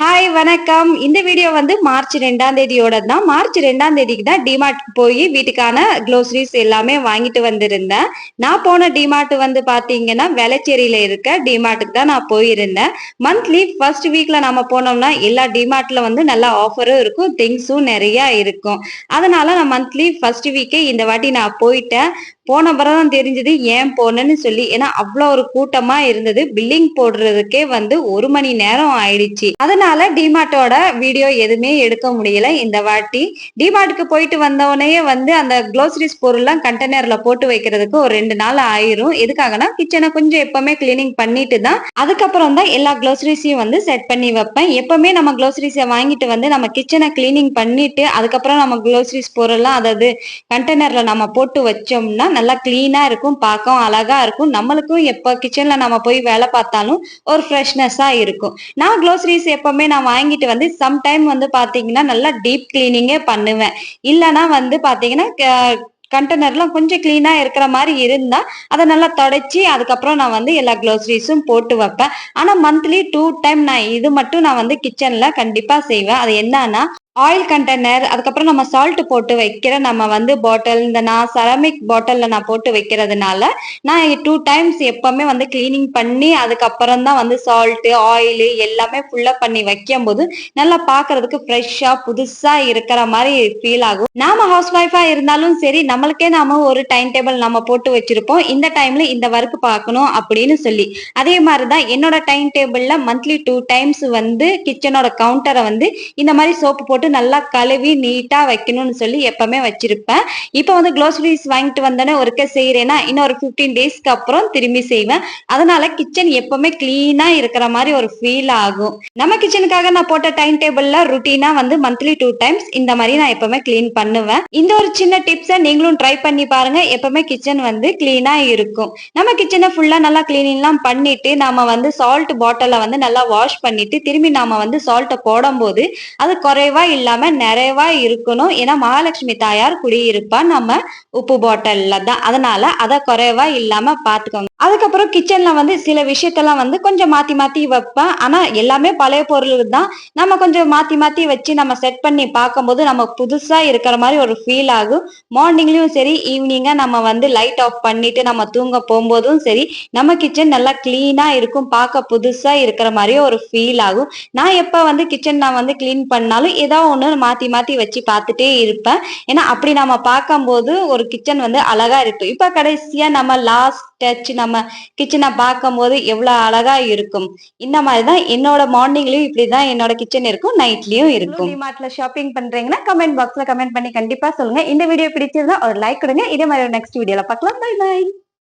Hi வணக்கம். இந்த video வந்து மார்ச் ரெண்டாம் தேதியோட தான் மார்ச் ரெண்டாம் தேதிக்கு தான் டிமார்ட் போய் வீட்டுக்கான க்ளோசரிஸ் எல்லாமே வாங்கிட்டு வந்திருந்தேன். நான் போன டிமார்ட் வந்து பாத்தீங்கன்னா வெளச்சேரியில இருக்க டிமார்ட்டுக்கு தான் நான் போயிருந்தேன். மந்த்லி ஃபர்ஸ்ட் வீக்ல நம்ம போனோம்னா எல்லா டிமார்ட்ல வந்து நல்லா ஆஃபரும் இருக்கும் திங்ஸும் நிறைய இருக்கும். அதனால நான் மந்த்லி ஃபர்ஸ்ட் வீக்கே இந்த வாட்டி நான் போயிட்டேன். போன பிறகு தான் தெரிஞ்சது ஏன் போனேன்னு சொல்லி. ஏன்னா அவ்வளோ ஒரு கூட்டமா இருந்தது. பில்லிங் போடுறதுக்கே வந்து ஒரு மணி நேரம் ஆயிடுச்சு. அதனால டிமார்ட்டோட வீடியோ எதுவுமே எடுக்க முடியல. இந்த வாட்டி டிமார்ட்டுக்கு போயிட்டு வந்தவொடனே வந்து அந்த க்ளோசரிஸ் பொருள்லாம் கண்டெய்னர்ல போட்டு வைக்கிறதுக்கு ஒரு ரெண்டு நாள் ஆயிரும். எதுக்காகனா கிச்சனை கொஞ்சம் எப்பவுமே கிளீனிங் பண்ணிட்டு தான் அதுக்கப்புறம் தான் எல்லா க்ளோசரிஸையும் வந்து செட் பண்ணி வைப்பேன். எப்பவுமே நம்ம க்ளோசரிஸை வாங்கிட்டு வந்து நம்ம கிச்சனை கிளீனிங் பண்ணிட்டு அதுக்கப்புறம் நம்ம க்ளோசரிஸ் பொருள்லாம் அதாவது கண்டெய்னர்ல நம்ம போட்டு வச்சோம்னா நல்லா கிளீனா இருக்கும் பார்க்கவும் அழகா இருக்கும். நம்மளுக்கும் எப்போ கிச்சன்ல நம்ம போய் வேலை பார்த்தாலும் ஒரு ஃப்ரெஷ்னஸா இருக்கும். நான் க்ளோசரிஸ் எப்பவுமே நான் வாங்கிட்டு வந்து சம்டைம் வந்து பாத்தீங்கன்னா நல்லா டீப் கிளீனிங்கே பண்ணுவேன். இல்லைன்னா வந்து பாத்தீங்கன்னா கண்டெய்னர்லாம் கொஞ்சம் கிளீனா இருக்கிற மாதிரி இருந்தா அதை நல்லா தொடச்சி அதுக்கப்புறம் நான் வந்து எல்லா க்ளோசரிஸும் போட்டு வைப்பேன். ஆனா மந்த்லி டூ டைம் நான் இது மட்டும் நான் வந்து கிச்சன்ல கண்டிப்பா செய்வேன். அது என்னன்னா ஆயில் கண்டெய்னர் அதுக்கப்புறம் நம்ம சால்ட் போட்டு வைக்கிற நம்ம வந்து பாட்டில் இந்த நான் செரமிக் பாட்டில்ல நான் போட்டு வைக்கிறதுனால நான் டூ டைம்ஸ் எப்பவுமே வந்து கிளீனிங் பண்ணி அதுக்கப்புறம் தான் வந்து சால்ட் ஆயில் எல்லாமே ஃபுல்லா பண்ணி வைக்கும் போது நல்லா பாக்குறதுக்கு ஃப்ரெஷ்ஷா புதுசா இருக்கிற மாதிரி ஃபீல் ஆகும். நாம ஹவுஸ் ஒய்ஃபா இருந்தாலும் சரி நம்மளுக்கே நாம ஒரு டைம் டேபிள் நம்ம போட்டு வச்சிருப்போம். இந்த டைம்ல இந்த ஒர்க் பார்க்கணும் அப்படின்னு சொல்லி. அதே மாதிரிதான் என்னோட டைம் டேபிள்ல மந்த்லி டூ டைம்ஸ் வந்து கிச்சனோட கவுண்டரை வந்து இந்த மாதிரி சோப்பு போட்டு போட்டு நல்லா கழுவி நீட்டா வைக்கணும்னு சொல்லி எப்பவுமே வச்சிருப்பேன். இப்போ வந்து க்ளோசரிஸ் வாங்கிட்டு வந்தோன்னே ஒருக்க செய்யறேன்னா இன்னும் ஒரு ஃபிஃப்டீன் டேஸ்க்கு அப்புறம் திரும்பி செய்வேன். அதனால கிச்சன் எப்பவுமே கிளீனா இருக்கிற மாதிரி ஒரு ஃபீல் ஆகும். நம்ம கிச்சனுக்காக நான் போட்ட டைம் டேபிள்ல ருட்டீனா வந்து மந்த்லி டூ டைம்ஸ் இந்த மாதிரி நான் எப்பவுமே கிளீன் பண்ணுவேன். இந்த ஒரு சின்ன டிப்ஸை நீங்களும் ட்ரை பண்ணி பாருங்க. எப்பவுமே கிச்சன் வந்து கிளீனா இருக்கும். நம்ம கிச்சனை ஃபுல்லா நல்லா கிளீனிங்லாம் பண்ணிட்டு நாம வந்து சால்ட் பாட்டில வந்து நல்லா வாஷ் பண்ணிட்டு திரும்பி நாம வந்து சால்ட்டை போடும்போது அது குறைவா இல்லாம நிறைவா இருக்கணும். ஏன்னா மகாலட்சுமி தாயார் குடியிருப்பா நம்ம உப்பு பாட்டில்ல தான் அதனால அதை குறைவா இல்லாம பாத்துக்கோங்க. அதுக்கப்புறம் கிச்சன்ல வந்து சில விஷயத்தெல்லாம் வந்து கொஞ்சம் மாத்தி மாத்தி வைப்பேன். ஆனா எல்லாமே பழைய பொருள் தான். நம்ம கொஞ்சம் மாத்தி மாத்தி வச்சு நம்ம செட் பண்ணி பார்க்கும்போது நம்ம புதுசா இருக்கிற மாதிரி ஒரு ஃபீல் ஆகும். மார்னிங்லயும் சரி ஈவினிங்காக நம்ம வந்து லைட் ஆஃப் பண்ணிட்டு நம்ம தூங்க போகும்போதும் சரி நம்ம கிச்சன் நல்லா கிளீனா இருக்கும். பார்க்க புதுசா இருக்கிற மாதிரியே ஒரு ஃபீல் ஆகும். நான் எப்ப வந்து கிச்சன் நான் வந்து கிளீன் பண்ணாலும் ஏதோ ஒன்று மாத்தி மாத்தி வச்சு பார்த்துட்டே இருப்பேன். ஏன்னா அப்படி நம்ம பார்க்கும்போது ஒரு கிச்சன் வந்து அழகா இருக்கும். இப்ப கடைசியா நம்ம லாஸ்ட் டச் நம்ம கிச்சனை பார்க்கும் போது எவ்வளவு அழகா இருக்கும். இந்த மாதிரிதான் என்னோட மார்னிங்லயும் இப்படிதான் என்னோட கிச்சன் இருக்கும் நைட்லயும் இருக்கும். டிமார்ட்ல ஷாப்பிங் பண்றீங்கன்னா கமெண்ட் பாக்ஸ்ல கமெண்ட் பண்ணி கண்டிப்பா சொல்லுங்க. இந்த வீடியோ பிடிச்சிருந்தா ஒரு லைக் கொடுங்க. இதே மாதிரி நெக்ஸ்ட் வீடியோல பார்க்கலாம். By by